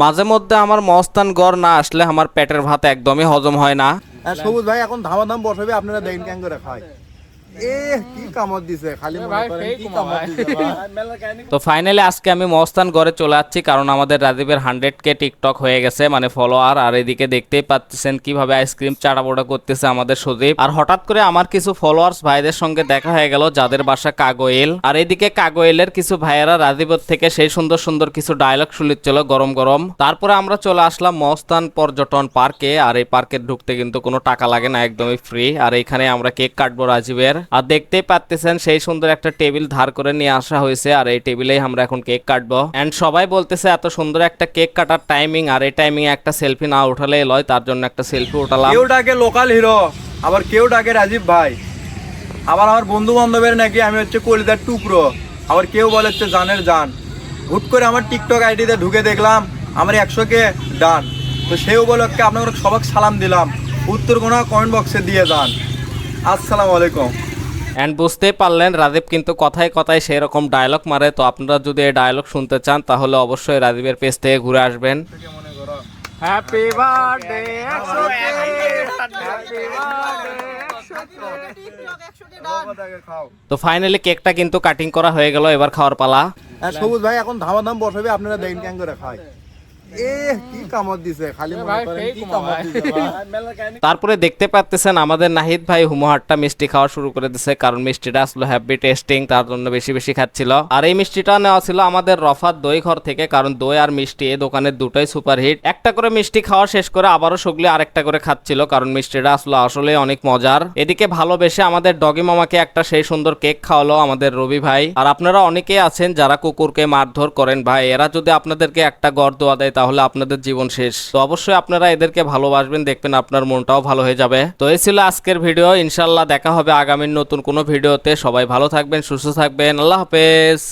মাঝে মধ্যে আমার মস্তান গড় না আসলে আমার পেটের ভাত একদমই হজম হয় না। হ্যাঁ সবুজ ভাই, এখন ধামাধাম বসাবে, আপনারা দেখেন কেন করে খায়। তো ফাইনালি আজকে আমি মস্তান গড়ে চলে যাচ্ছি কারণ আমাদের রাজীবের হান্ড্রেড কে টিকটক হয়ে গেছে মানে ফলোয়ার আর এদিকে দেখতেই পাচ্ছেন কীভাবে আইসক্রিম চাড়াবোড়া করতেছে আমাদের সুদীপ আর হঠাৎ করে আমার কিছু ফলোয়ার্স ভাইদের সঙ্গে দেখা হয়ে গেল যাদের বাসা কাগোয়েল আর এদিকে কাগোয়েলের কিছু ভাইয়েরা রাজীবের থেকে সেই সুন্দর সুন্দর কিছু ডায়লগ শুনিচ্ছিল গরম গরম। তারপরে আমরা চলে আসলাম মস্তান পর্যটন পার্কে আর এই পার্কে ঢুকতে কিন্তু কোনো টাকা লাগে না একদমই ফ্রি আর এখানে আমরা কেক কাটবো রাজীবের। আর দেখতেই পাচ্তেছেন সেই সুন্দর একটা টেবিল ধার করে নিয়ে আসা হয়েছে, আর এই টেবিলেই আমরা এখন কেক কাটবো। এন্ড সবাই বলতেছে এত সুন্দর একটা কেক কাটার টাইমিং আর এই টাইমিং একটা সেলফি না উঠালে লয়, তার জন্য একটা সেলফি উঠালাম। কেউ ডাকে লোকাল হিরো আবার কেউ ডাকে রাজীব ভাই। আবার আমার বন্ধু বান্ধবের নাকি, আমি হচ্ছে কলিদার টুকরো। আবার কেউ বলে হচ্ছে জানের জান। হুট করে আমার টিকটক আইডিতে ঢুকে দেখলাম, আমার একশো কে ডান। তো সেই উপলক্ষে আপনাদের সবাক সালাম দিলাম। উত্তর কোনো কমেন্ট বক্সে দিয়ে যান। আসসালামু আলাইকুম। এন্ড বুঝতেই পারলেন রাজীব কিন্তু কথায় কথায় সেই রকম ডায়লগ মারে। তো আপনারা যদি এই ডায়লগ শুনতে চান তাহলে অবশ্যই রাজীবের পেজ থেকে ঘুরে আসবেন। হ্যাপি বার্থডে তো ফাইনালি কেকটা কিন্তু কাটিং করা হয়ে গেল এবার খাওয়ার পালা। হ্যাঁ সবুজ ভাই এখন ধামাধাম বসাবে আপনারা দেখেন কেন করে খায়। তারপরে দেখতে পাচ্তেছেন আমাদের নাহিদ ভাই হুমহাট্টা মিষ্টি খাওয়া শুরু করে দিছে কারণ মিষ্টিটা আসলে হ্যাপি টেস্টিং তার জন্য বেশি বেশি খাচ্ছিল। আর এই মিষ্টিটা নেওয়া ছিল আমাদের রফাত দই ঘর থেকে কারণ দই আর মিষ্টি এই দোকানের দুটোই সুপারহিট একটা করে মিষ্টি খাওয়া শেষ করে আবারও সগলি আরেকটা করে খাচ্ছিল কারণ মিষ্টিটা আসলে আসলে অনেক মজার। এদিকে ভালোবেসে আমাদের ডগি মামাকে একটা সেই সুন্দর কেক খাওয়ালো আমাদের রবি ভাই। আর আপনারা অনেকেই আছেন যারা কুকুরকে মারধর করেন ভাই এরা যদি আপনাদেরকে একটা গড় দোয়া দেয় তাহলে আপনাদের জীবন শেষ। তো অবশ্যই আপনারা এদেরকে ভালোবাসবেন, দেখবেন আপনার মনটাও ভালো হয়ে যাবে। তো এই ছিল আজকের ভিডিও ইনশাল্লাহ দেখা হবে আগামীর নতুন কোনো ভিডিওতে। সবাই ভালো থাকবেন, সুস্থ থাকবেন। আল্লাহ হাফেজ।